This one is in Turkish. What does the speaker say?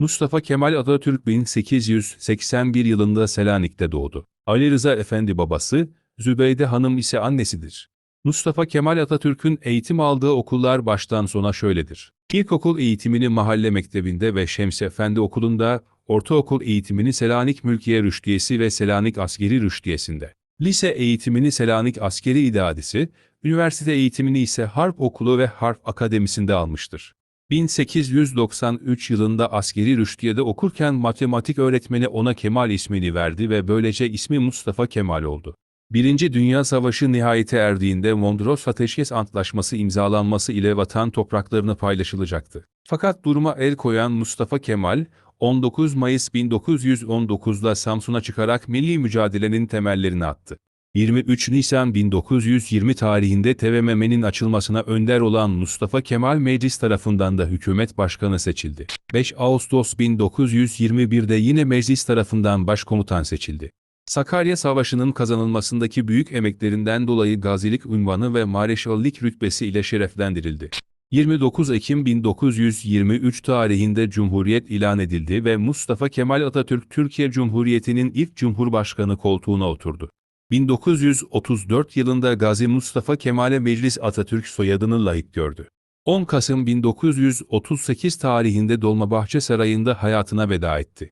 Mustafa Kemal Atatürk 1881 yılında Selanik'te doğdu. Ali Rıza Efendi babası, Zübeyde Hanım ise annesidir. Mustafa Kemal Atatürk'ün eğitim aldığı okullar baştan sona şöyledir. İlkokul eğitimini Mahalle Mektebi'nde ve Şems Efendi Okulu'nda, ortaokul eğitimini Selanik Mülkiye Rüştiyesi ve Selanik Askeri Rüştiyesi'nde, lise eğitimini Selanik Askeri İdadisi, üniversite eğitimini ise Harp Okulu ve Harp Akademisi'nde almıştır. 1893 yılında askeri rüştiyede okurken matematik öğretmeni ona Kemal ismini verdi ve böylece ismi Mustafa Kemal oldu. Birinci Dünya Savaşı nihayete erdiğinde Mondros Ateşkes Antlaşması imzalanması ile vatan topraklarını paylaşılacaktı. Fakat duruma el koyan Mustafa Kemal, 19 Mayıs 1919'da Samsun'a çıkarak milli mücadelenin temellerini attı. 23 Nisan 1920 tarihinde TVMM'nin açılmasına önder olan Mustafa Kemal Meclis tarafından da hükümet başkanı seçildi. 5 Ağustos 1921'de yine meclis tarafından başkomutan seçildi. Sakarya Savaşı'nın kazanılmasındaki büyük emeklerinden dolayı gazilik unvanı ve mareşallik rütbesi ile şereflendirildi. 29 Ekim 1923 tarihinde Cumhuriyet ilan edildi ve Mustafa Kemal Atatürk Türkiye Cumhuriyeti'nin ilk Cumhurbaşkanı koltuğuna oturdu. 1934 yılında Gazi Mustafa Kemal'e Meclis Atatürk soyadını layık gördü. 10 Kasım 1938 tarihinde Dolmabahçe Sarayı'nda hayatına veda etti.